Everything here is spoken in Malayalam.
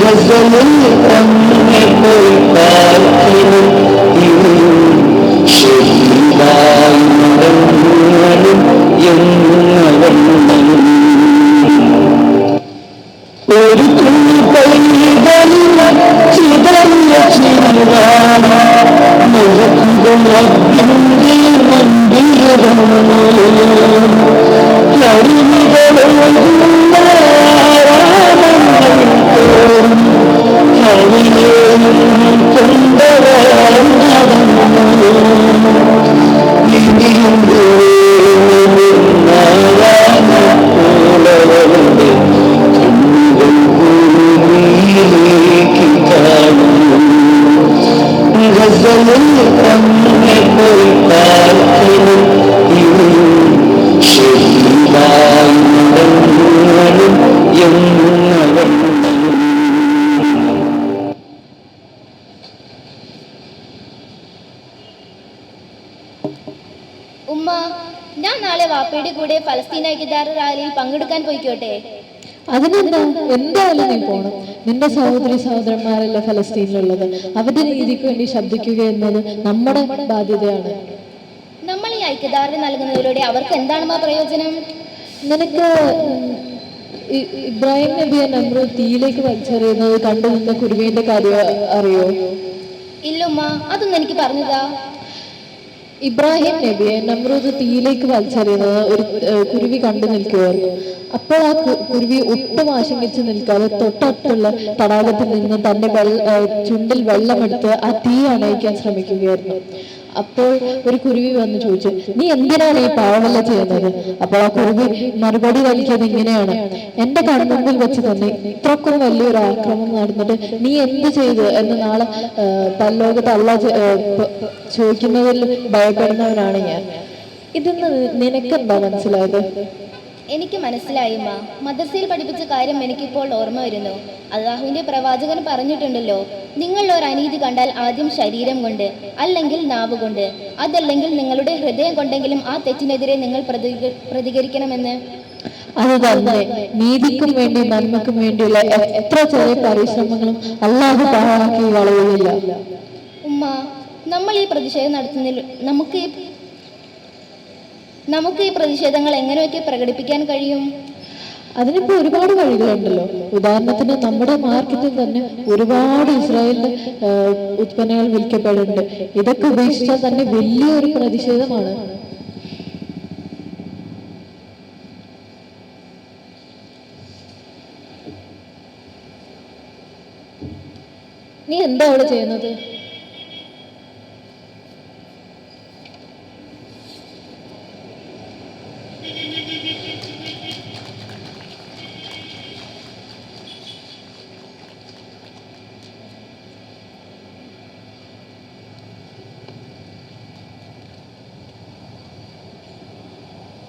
ഗസലിൽ തന്നെ പോയി പാർക്കുന്നു ഒരു കുഞ്ഞു പൈതൽ ചിതറിയ ചിന്താന മുഖത്തിന്റെ മന്ദിരം ഉമ്മ ഞാൻ നാളെ വാപ്പയുടെ കൂടെ ഫലസ്തീൻ ഐക്യദാർഢ്യ റാലിയിൽ പങ്കെടുക്കാൻ പോയിക്കോട്ടെ? അതിനെന്താ? എന്തായാലും നീ പോണം നിന്റെ സഹോദരി സഹോദരന്മാരല്ല ഫലസ്തീനിലുള്ളത്? അവരുടെ നീതിക്ക് വേണ്ടി ശബ്ദിക്കുക എന്നത് നമ്മുടെ ബാധ്യതയാണ്. നമ്മൾ ഈ ഐക്യദാർഢ്യം നൽകുന്നതിലൂടെ അവർക്ക് എന്താണ് പ്രയോജനം? നിനക്ക് ഇബ്രാഹിം നബിയെ നമ്മൾ തീയിലേക്ക് വലിച്ചെറിയുന്നത് കണ്ടു നിന്ന കുരുവിന്റെ കാര്യം അറിയോ? ഇല്ലുമ്മ അതൊന്നും എനിക്ക് പറഞ്ഞതാ. ഇബ്രാഹിം നബിയെ നമ്രൂദ് തീയിലേക്ക് വലിച്ചെറിയുന്നത് ഒരു കുരുവി കണ്ടു നിൽക്കുകയായിരുന്നു. അപ്പോൾ ആ കുരുവി ഒട്ടും ആശങ്കിച്ച് നിൽക്കാതെ തൊട്ടടുത്തുള്ള തടാകത്തിൽ നിന്ന് തന്റെ വെള്ള ചുണ്ടിൽ വെള്ളമെടുത്ത് ആ തീ അണയിക്കാൻ ശ്രമിക്കുകയായിരുന്നു. അപ്പോൾ ഒരു കുരുവി വന്ന് ചോദിച്ചു നീ എന്തിനാണ് ഈ പാവമല്ല ചെയ്യുന്നത്? അപ്പോൾ ആ കുരുവി മറുപടി നൽകിയത് ഇങ്ങനെയാണ്. എന്റെ കൺമുമ്പിൽ വെച്ച് തന്നെ ഇത്രക്കും വലിയൊരു ആക്രമണം നടന്നിട്ട് നീ എന്ത് ചെയ്തു? എന്ന് നാളെ പല്ലോകത്ത് അല്ല ചോദിക്കുന്നതിൽ ഭയപ്പെടുന്നവനാണ് ഞാൻ. ഇതിന്ന് നിനക്കെന്താ മനസ്സിലായത്? എനിക്ക് മനസ്സിലായി ഉമ്മ മദ്രസയിൽ പഠിപ്പിച്ച കാര്യം എനിക്കിപ്പോൾ ഓർമ്മ വരുന്നു. അള്ളാഹുവിന്റെ പ്രവാചകൻ പറഞ്ഞിട്ടുണ്ടല്ലോ നിങ്ങൾ ഒരു അനീതി കണ്ടാൽ ആദ്യം ശരീരം കൊണ്ട് അല്ലെങ്കിൽ നാവ് കൊണ്ട്. അതല്ലെങ്കിൽ നിങ്ങളുടെ ഹൃദയം കൊണ്ടെങ്കിലും ആ തെറ്റിനെതിരെ നിങ്ങൾ പ്രതിക- പ്രതികരിക്കണമെന്ന്. അത് തന്നെ. നീതിക്കും വേണ്ടി നന്മക്കും വേണ്ടിയുള്ള എത്ര ചെറിയ പരിശ്രമങ്ങളും അല്ലാതെ പാഴാക്കി കളയുകയില്ല ഉമ്മ നമ്മൾ ഈ പ്രതിഷേധം നടത്തുന്നതിൽ നമുക്ക് നമുക്ക് ഈ പ്രതിഷേധങ്ങൾ എങ്ങനെയൊക്കെ പ്രകടിപ്പിക്കാൻ കഴിയും? അതിനിപ്പോ ഒരുപാട് വഴികളുണ്ടല്ലോ. ഉദാഹരണത്തിന് നമ്മുടെ മാർക്കറ്റിൽ തന്നെ ഒരുപാട് ഇസ്രായേലിന്റെ ഉത്പന്നങ്ങൾ വിൽക്കപ്പെടുന്നുണ്ട് ഇതൊക്കെ ഉപേക്ഷിച്ചാൽ തന്നെ വലിയൊരു പ്രതിഷേധമാണ്. നീ എന്താ അവിടെ ചെയ്യുന്നത്?